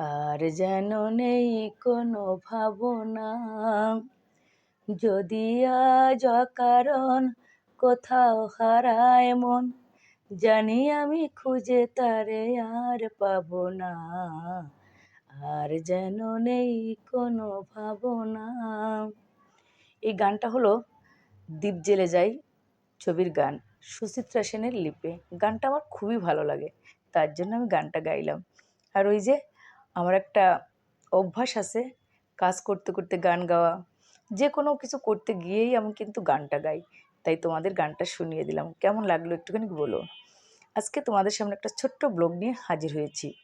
আর যেন নেই কোনো ভাবনা। যদি আজ অকারণ কোথাও হারায় মন, জানি আমি খুঁজে তারে আর পাব না। আর যেন নেই কোনো ভাবনা। এই গানটা হলো দ্বীপ জেলে যাই ছবির গান, সুচিত্রা সেনের লিপে। গানটা আমার খুবই ভালো লাগে, তার জন্য আমি গানটা গাইলাম। আর ওই যে আমার একটা অভ্যাস আছে, কাজ করতে করতে গান গাওয়া। যে কোনো কিছু করতে গিয়েই আমি কিন্তু গানটা গাই। তাই তোমাদের গানটা শুনিয়ে দিলাম। কেমন লাগল একটুখানি বলো। আজকে তোমাদের সামনে একটা ছোট্ট ব্লগ নিয়ে হাজির হয়েছি।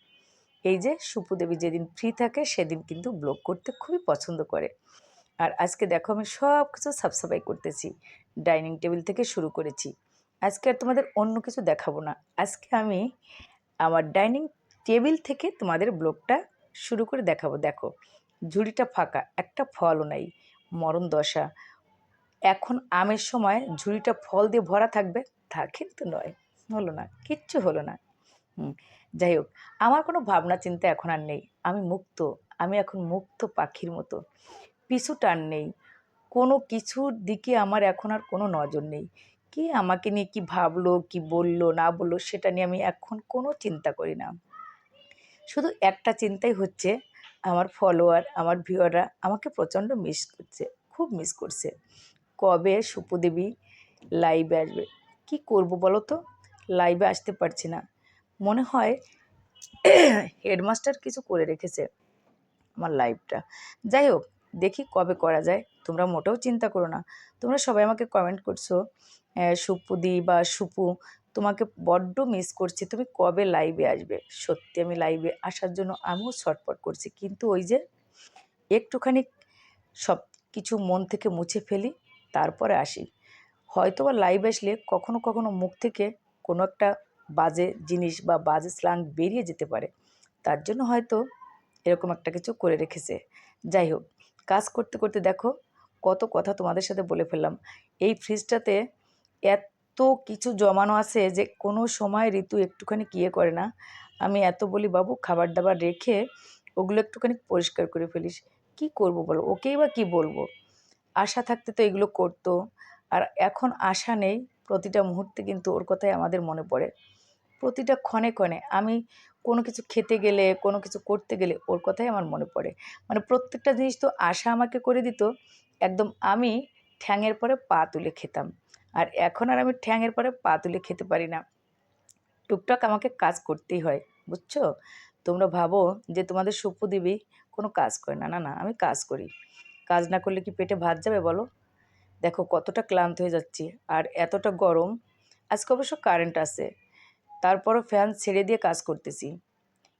এই যে সুপুদেবী যেদিন ফ্রি থাকে, সেদিন কিন্তু ব্লগ করতে খুবই পছন্দ করে। আর আজকে দেখো আমি সব কিছু সাফসাফাই করতেছি। ডাইনিং টেবিল থেকে শুরু করেছি। আজকে আর তোমাদের অন্য কিছু দেখাবো না। আজকে আমি আমার ডাইনিং টেবিল থেকে তোমাদের ব্লগটা শুরু করে দেখাবো। দেখো, ঝুড়িটা ফাঁকা, একটা ফলও নাই, মরণ দশা। এখন আমের সময় ঝুড়িটা ফল দিয়ে ভরা থাকবে, তা কিন্তু নয়, হলো না, কিচ্ছু হলো না। যাই হোক, আমার কোনো ভাবনা চিন্তা এখন আর নেই, আমি মুক্ত, আমি এখন মুক্ত পাখির মতো পিছু টান নেই, কোনো কিছুর দিকে আমার এখন আর কোনো নজর নেই, কি আমাকে নিয়ে কি ভাবলো, কি বলল, না বলল, সেটা নিয়ে আমি এখন কোনো চিন্তা করি না। শুধু একটা চিন্তাই হচ্ছে, আমার ফলোয়ার আমার ভিউয়াররা আমাকে প্রচণ্ড মিস করছে, খুব মিস করছে। কবে সুপুদেবী লাইভে আসবে? কি করব বলো তো লাইভে আসতে পারছি না। মনে হয় হেডমাস্টার কিছু করে রেখেছে আমার লাইভটা যাই হোক, দেখি কবে করা যায়। তোমরা মোটেও চিন্তা করো না। তোমরা সবাই আমাকে কমেন্ট করছ সুপুদি বা সুপু তোমাকে বড্ড মিস করছি। তুমি কবে লাইভে আসবে? সত্যি আমি লাইভে আসার জন্য আমিও ছটপট করছি। কিন্তু ওই যে একটুখানি সব কিছু মন থেকে মুছে ফেলি, তারপরে আসি। হয়তো বা লাইভ আসলে কখনো কখনো মুখ থেকে কোনো একটা বাজে জিনিস বা বাজে স্লাং বেরিয়ে যেতে পারে। তার জন্য হয়তো এরকম একটা কিছু করে রেখেছে। যাই হোক, কাজ করতে করতে দেখো, কত কথা তোমাদের সাথে বলে ফেললাম। এই ফ্রিজটাতে এত কিছু জমানো আছে যে কোনো সময় ঋতু একটুখানি কিয়ে করে না। আমি এত বলি, বাবু খাবার দাবার রেখে ওগুলো একটুখানি পরিষ্কার করে ফেলিস। কি করব বলো? ওকেই বা কী বলব? আশা থাকতে তো এগুলো করতো। আর এখন আশা নেই, প্রতিটা মুহূর্তে কিন্তু ওর কথাই আমাদের মনে পড়ে। প্রতিটা ক্ষণে ক্ষণে আমি কোনো কিছু খেতে গেলে, কোনো কিছু করতে গেলে ওর কথাই আমার মনে পড়ে। মানে প্রত্যেকটা জিনিস তো আশা আমাকে করে দিত। একদম আমি ঠ্যাঙের পরে পা তুলে খেতাম। আর এখন আর আমি ঠ্যাঙের পরে পা তুলে খেতে পারি না। টুকটাক আমাকে কাজ করতেই হয়, বুঝছ? তোমরা ভাবো যে তোমাদের সুপ্পু দিবি কোনো কাজ করে না না না, আমি কাজ করি। কাজ না করলে কি পেটে ভাত যাবে বলো? দেখো কতটা ক্লান্ত হয়ে যাচ্ছি আর এতটা গরম। আজকে অবশ্য কারেন্ট আছে। তারপরও ফ্যান ছেড়ে দিয়ে কাজ করতেছি।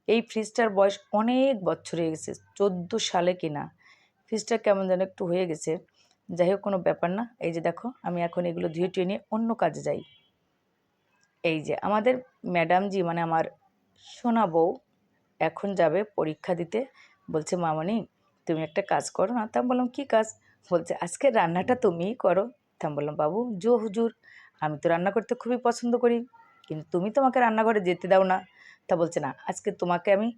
এই ফ্রিজটার বয়স অনেক বছর হয়ে গেছে, চোদ্দ সালে কিনা। ফ্রিজটা কেমন যেন একটু হয়ে গেছে। যাই হোক কোনো ব্যাপার না। এই যে দেখো, আমি এখন এগুলো ধুয়ে টুয়ে নিয়ে অন্য কাজে যাই। এই যে আমাদের ম্যাডামজি মানে আমার সোনা বউ, এখন যাবে পরীক্ষা দিতে। বলছে, মামনি, তুমি একটা কাজ করো না? তা বললাম, কী কাজ? বলছে, আজকে রান্নাটা তুমিই করো। তা বললাম, বাবু, জো হুজুর, আমি তো রান্না করতে খুবই পছন্দ করি, কিন্তু তুমি তোমাকে রান্নাঘরে যেতে দাও না। তা বলছে, না, আজকে তোমাকে আমি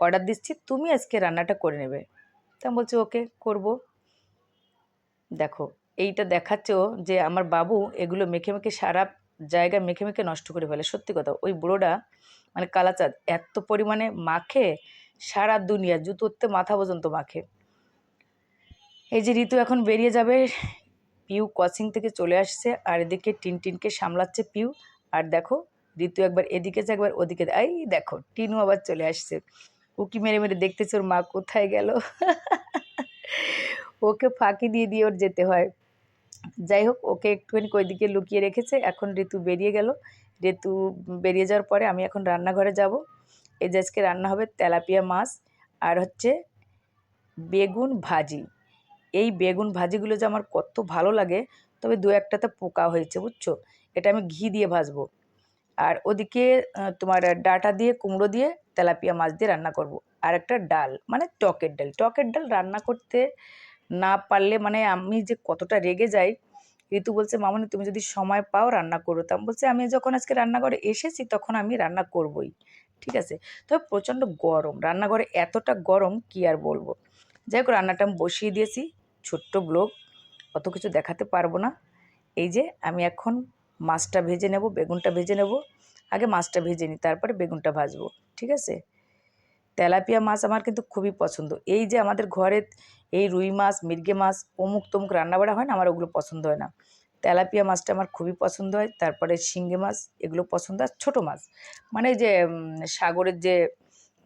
অর্ডার দিচ্ছি, তুমি আজকে রান্নাটা করে নেবে। তা বলছে, ওকে, করব। দেখো, এইটা দেখাচ্ছেও যে আমার বাবু এগুলো মেখে মেখে সারা জায়গা মেখে মেখে নষ্ট করে ফেলে। সত্যি কথা, ওই বুড়োটা মানে কালাচাঁদ এত পরিমাণে মাখে, সারা দুনিয়া জুতোতে মাথা পর্যন্ত মাখে। এই যে ঋতু এখন বেরিয়ে যাবে, পিউ কোচিং থেকে চলে আসছে আর এদিকে টিনটিনকে সামলাচ্ছে পিউ। আর দেখো, ঋতু একবার এদিকে যায় একবার ওদিকে এই দেখো, টিনু আবার চলে আসছে। উকি মেরে মেরে দেখতেছে ওর মা কোথায় গেল? ওকে ফাঁকি দিয়ে দিয়ে ওর যেতে হয়। যাই হোক, ওকে একটুখানি ওইদিকে লুকিয়ে রেখেছে। এখন ঋতু বেরিয়ে গেল। ঋতু বেরিয়ে যাওয়ার পরে আমি এখন রান্নাঘরে যাব। এই যে আজকে রান্না হবে তেলাপিয়া মাছ আর হচ্ছে বেগুন ভাজি। এই বেগুন ভাজিগুলো যে আমার কত ভালো লাগে, তবে দু একটাতে পোকা হয়েছে, বুঝছ? এটা আমি ঘি দিয়ে ভাজবো। আর ওদিকে তোমার ডাটা দিয়ে, কুমড়ো দিয়ে তেলাপিয়া মাছ দিয়ে রান্না করব। আর একটা ডাল মানে টকের ডাল। টকের ডাল রান্না করতে না পারলে মানে আমি যে কতটা রেগে যাই, ঋতু বলছে, মামনি, তুমি যদি সময় পাও রান্না করো। তা বলছে, আমি যখন আজকে রান্নাঘরে এসেছি, তখন আমি রান্না করবই। ঠিক আছে? তবে প্রচণ্ড গরম। রান্নাঘরে এতটা গরম, কি আর বলব? যাই হোক, রান্নাটা আমি বসিয়ে দিয়েছি, ছোট্ট ব্লগ, অত কিছু দেখাতে পারব না। এই যে, আমি এখন মাছটা ভেজে নেব, বেগুনটা ভেজে নেব। আগে মাছটা ভেজে নিই, তারপরে বেগুনটা ভাজবো। ঠিক আছে? তেলাপিয়া মাছ আমার কিন্তু খুবই পছন্দ। এই যে আমাদের ঘরে এই রুই মাছ, মির্গে মাছ, অমুক তমুক রান্নাবাড়া হয় না, আমার ওগুলো পছন্দ হয় না। তেলাপিয়া মাছটা আমার খুবই পছন্দ হয়, তারপরে শিঙ্গে মাছ, এগুলো পছন্দ আর ছোটো মাছ। মানে যে সাগরের যে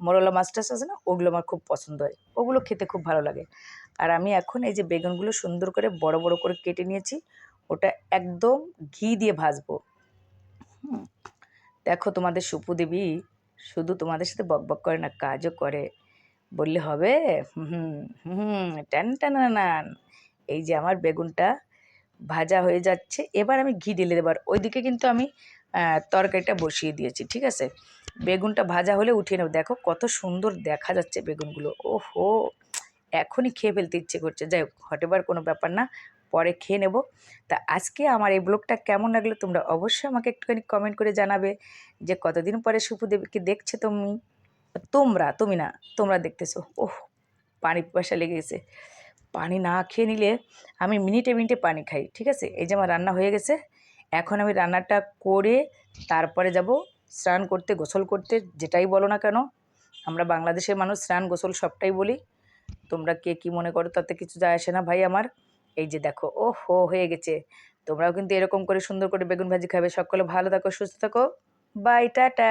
মরলা মাছ টাছ আছে না, ওগুলো আমার খুব পছন্দ হয়। ওগুলো খেতে খুব ভালো লাগে। আর আমি এখন এই যে বেগুনগুলো সুন্দর করে বড় বড় করে কেটে নিয়েছি, ওটা একদম ঘি দিয়ে ভাজবো। দেখো তোমাদের সুপু দেবী শুধু তোমাদের সাথে বকবক করে না, কাজও করে। বললে হবে, হুম হুম, টান টানান এই যে আমার বেগুনটা ভাজা হয়ে যাচ্ছে, এবার আমি ঘি ঢেলে দেবার ওইদিকে কিন্তু আমি তরকারিটা বসিয়ে দিয়েছি, ঠিক আছে? বেগুনটা ভাজা হলে উঠিয়ে নেব। দেখো কত সুন্দর দেখা যাচ্ছে বেগুনগুলো। ওহো, এখনই খেয়ে ফেলতে ইচ্ছে করছে। যাই হোক, হটেবার কোনো ব্যাপার না। পরে খেয়ে নেব। তা আজকে আমার এই ব্লগটা কেমন লাগল তোমরা অবশ্যই আমাকে একটুখানি কমেন্ট করে জানাবে যে কতদিন পরে সুপুদেবীকে দেখছে তুমি? তোমরা, তুমি না, তোমরা দেখতেছো। ওহ, পানি পিপাসা লেগে গেছে। পানি না খেয়ে নিলে আমি মিনিটে মিনিটে পানি খাই, ঠিক আছে? এই যে আমার রান্না হয়ে গেছে। এখন আমি রান্নাটা করে তারপরে যাব স্নান করতে, গোসল করতে, যেটাই বলো না কেন। আমরা বাংলাদেশের মানুষ স্নান গোসল সবটাই বলি। তোমরা কে কি মনে করো? তাতে কিছু যায় আসে না ভাই আমার। এই যে দেখো ও হো হয়ে গেছে। তোমরাও কিন্তু এরকম করে সুন্দর করে বেগুন ভাজি খাবে। সকলে ভালো থাকো, সুস্থ থাকো। Bye, tata.